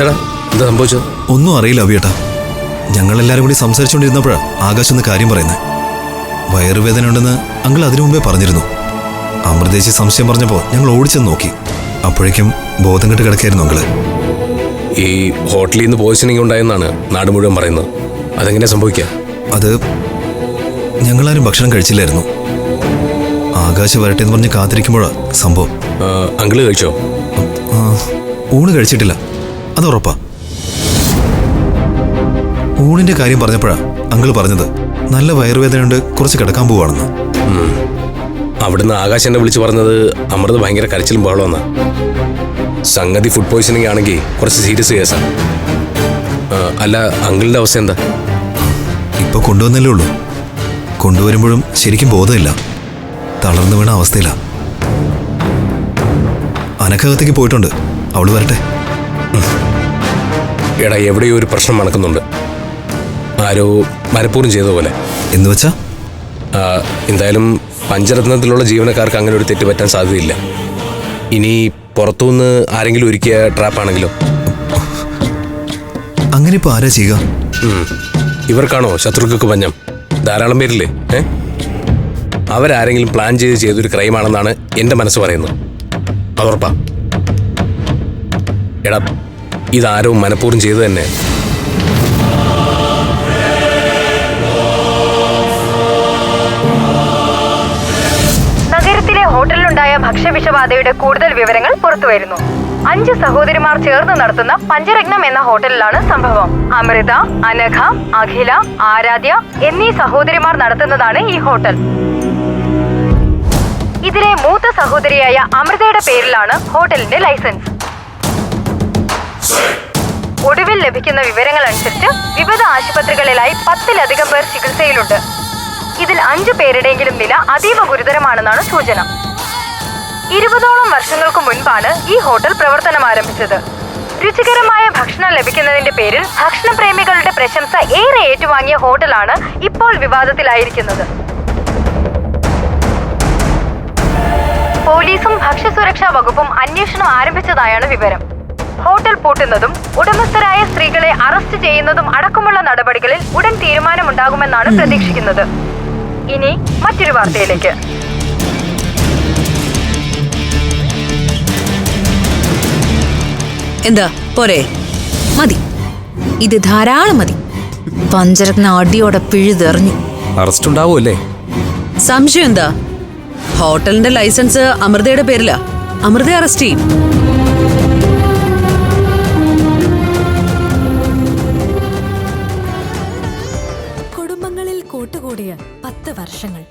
എന്താടാ? എന്താ സംഭവിച്ചത്? ഒന്നും അറിയില്ല അവിയേട്ടാ. ഞങ്ങളെല്ലാവരും കൂടി സംസാരിച്ചുകൊണ്ടിരുന്നപ്പോഴാണ് ആകാശ് എന്ന് കാര്യം പറയുന്നത് വയറുവേദന ഉണ്ടെന്ന് അങ്കിൾ അതിനു മുമ്പേ പറഞ്ഞിരുന്നു. അമൃതേശി സംശയം പറഞ്ഞപ്പോൾ ഞങ്ങൾ ഓടിച്ചെന്ന് നോക്കി. അപ്പോഴേക്കും ബോധം കെട്ട് കിടക്കായിരുന്നു അങ്കിൾ. ഈ ഹോട്ടലിൽ നിന്ന് പോയിസണിങ് ഉണ്ടായെന്നാണ് നാട് മുഴുവൻ പറയുന്നത്. അതെങ്ങനെ സംഭവിക്കുക? അത് ഞങ്ങളാരും ഭക്ഷണം കഴിച്ചില്ലായിരുന്നു. ആകാശ് വരട്ടെ എന്ന് പറഞ്ഞ് കാത്തിരിക്കുമ്പോഴാണ് സംഭവം. അങ്കിൾ കഴിച്ചോ? ഊണ് കഴിച്ചിട്ടില്ല. അത് ഉറപ്പാ. ഊണിന്റെ കാര്യം പറഞ്ഞപ്പോഴാ അങ്കിൾ പറഞ്ഞത് നല്ല വയറുവേദനയുണ്ട് കുറച്ച് കിടക്കാൻ പോവാണെന്ന്. അവിടുന്ന് ആകാശ് എന്നെ വിളിച്ചു പറഞ്ഞത് അമൃത് ഭയങ്കര കരച്ചിലും ബഹളമെന്നാ സംഗതി ഫുഡ് പോയിസണിങ് ആണെങ്കിൽ കുറച്ച് സീരിയസ് കേസാ. അല്ല അങ്കിളിന്റെ അവസ്ഥ എന്താ? ഇപ്പൊ കൊണ്ടുവന്നല്ലേ ഉള്ളൂ. കൊണ്ടുവരുമ്പോഴും ശരിക്കും ബോധമില്ല. തളർന്നു വീണ അവസ്ഥയില്ല അനക്കകത്തേക്ക് പോയിട്ടുണ്ട്. അവൾ വരട്ടെ. എടാ എവിടെയോ ഒരു പ്രശ്നം നടക്കുന്നുണ്ട്. ആരോ മനഃപൂർവം ചെയ്ത പോലെ. എന്ന് വെച്ചാ? എന്തായാലും പഞ്ചരത്നത്തിലുള്ള ജീവനക്കാർക്ക് അങ്ങനെ ഒരു തെറ്റ് പറ്റാൻ സാധ്യതയില്ല. ഇനി പുറത്തുനിന്ന് ആരെങ്കിലും ഒരുക്കിയ ട്രാപ്പാണെങ്കിലോ അങ്ങനെ ഇപ്പൊ ആരാ ചെയ്യുക? ഇവർക്കാണോ ശത്രുക്കൾക്ക് പഞ്ഞം? ധാരാളം പേരില്ലേ ഏ? അവരാരെങ്കിലും പ്ലാൻ ചെയ്ത് ചെയ്തൊരു ക്രൈമാണെന്നാണ് എന്റെ മനസ്സ് പറയുന്നത്. അതുറപ്പാ എടാ ഇതാരോ മനഃപൂർവം ചെയ്തു തന്നെ. നഗരത്തിലെ ഹോട്ടലിലുണ്ടായ ഭക്ഷ്യവിഷബാധയുടെ കൂടുതൽ വിവരങ്ങൾ പുറത്തുവരുന്നു. അഞ്ച് സഹോദരിമാർ ചേർന്ന് നടത്തുന്ന പഞ്ചരത്നം എന്ന ഹോട്ടലിലാണ് സംഭവം. അമൃത അനഘ അഖില ആരാധ്യ എന്നീ സഹോദരിമാർ നടത്തുന്നതാണ് ഈ ഹോട്ടൽ. ഇതിലെ മൂത്ത സഹോദരിയായ അമൃതയുടെ പേരിലാണ് ഹോട്ടലിന്റെ ലൈസൻസ്. ലഭിക്കുന്ന വിവരങ്ങൾ അനുസരിച്ച് വിവിധ ആശുപത്രികളിലായി പത്തിലധികം പേർ ചികിത്സയിലുണ്ട്. ഇതിൽ അഞ്ചു പേരുടെയെങ്കിലും നില അതീവ ഗുരുതരമാണെന്നാണ് സൂചന. ഇരുപതോളം വർഷങ്ങൾക്ക് മുൻപാണ് ഈ ഹോട്ടൽ പ്രവർത്തനം ആരംഭിച്ചത്. രുചികരമായ ഭക്ഷണം ലഭിക്കുന്നതിന്റെ പേരിൽ ഭക്ഷണപ്രേമികളുടെ പ്രശംസ ഏറെ ഏറ്റുവാങ്ങിയ ഹോട്ടലാണ് ഇപ്പോൾ വിവാദത്തിലായിരിക്കുന്നത്. പോലീസും ഭക്ഷ്യസുരക്ഷാ വകുപ്പും അന്വേഷണം ആരംഭിച്ചതായാണ് വിവരം. ഹോട്ടൽ പൂട്ടുന്നതും ഉടമസ്ഥരായ സ്ത്രീകളെ അറസ്റ്റ് ചെയ്യുന്നതും അടക്കമുള്ള നടപടികളിൽ ഉടൻ തീരുമാനമുണ്ടാകുമെന്നാണ് പ്രതീക്ഷിക്കുന്നത്. ഇനി മറ്റൊരു വാർത്തയിലേക്ക്. എന്താ? പോരെ. മതി. ഇത് ധാരാളം മതി. പഞ്ചരത്ന അടിയോടെ പിഴുതെറിഞ്ഞു. അറസ്റ്റ് ഉണ്ടാവുമല്ലേ? സംശയം എന്താ? ഹോട്ടലിന്റെ ലൈസൻസ് അമൃതയുടെ പേരിലാ. അമൃതയെ അറസ്റ്റ് ചെയ്യും. വർഷങ്ങൾ.